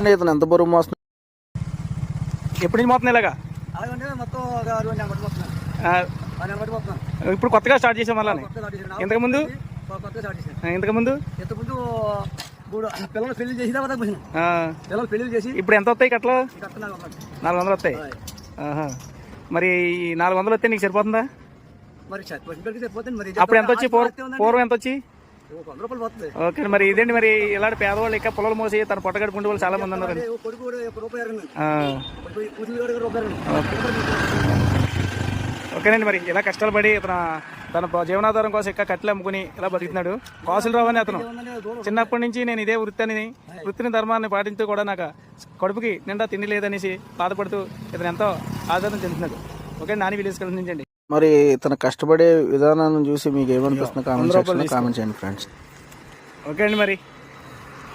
ఇతను ఎంత బరువు మోస్తుంది ఎప్పటి నుంచి ఇలాగా? అలాగంటే మొత్తం ఇప్పుడు కొత్తగా స్టార్ట్ చేసాం మళ్ళీ. ఇంతకుముందు? ఇంతకుముందు ఇంతకుముందు మూడు పిల్లలు పెళ్ళి చేసి పిల్లలు పెళ్ళి ఇప్పుడు ఎంత వస్తాయి కట్టలు? నాలుగు వందలు. వస్తాయి. మరి నాలుగు వందలు వస్తే నీకు సరిపోతుందా? మరి సరిపోతుంది మరి అప్పుడు ఎంత వచ్చి? పూర్వం ఎంత వచ్చి? ఓకే మరి ఇదేంటి మరి ఇలాంటి పేదవాళ్ళు ఇంకా పొలాలు మోసి తన పొట్ట గడుపుకుంటే వాళ్ళు చాలా మంది ఇరగను ఓకేనండి మరి ఇలా కష్టాలు పడి ఇతను తన జీవనాధారం కోసం ఇంకా కట్టెలు అమ్ముకుని ఇలా బతుకుతున్నాడు కాసులు రావని అతను. చిన్నప్పటి నుంచి నేను ఇదే వృత్తిని వృత్తిని ధర్మాన్ని పాటించు కూడా నాకు కడుపుకి నిండా తిండి లేదనేసి బాధపడుతూ ఇతను ఎంతో ఆదరణ చెందుతున్నాడు. ఓకే నాని విలేజ్ కలిసించండి మరి ఇతను కష్టపడే విధానాన్ని చూసి మీకు ఏమనిపిస్తుంది కామెంట్ సెక్షన్లో కామెంట్ చేయండి ఫ్రెండ్స్ ఓకే అండి మరి.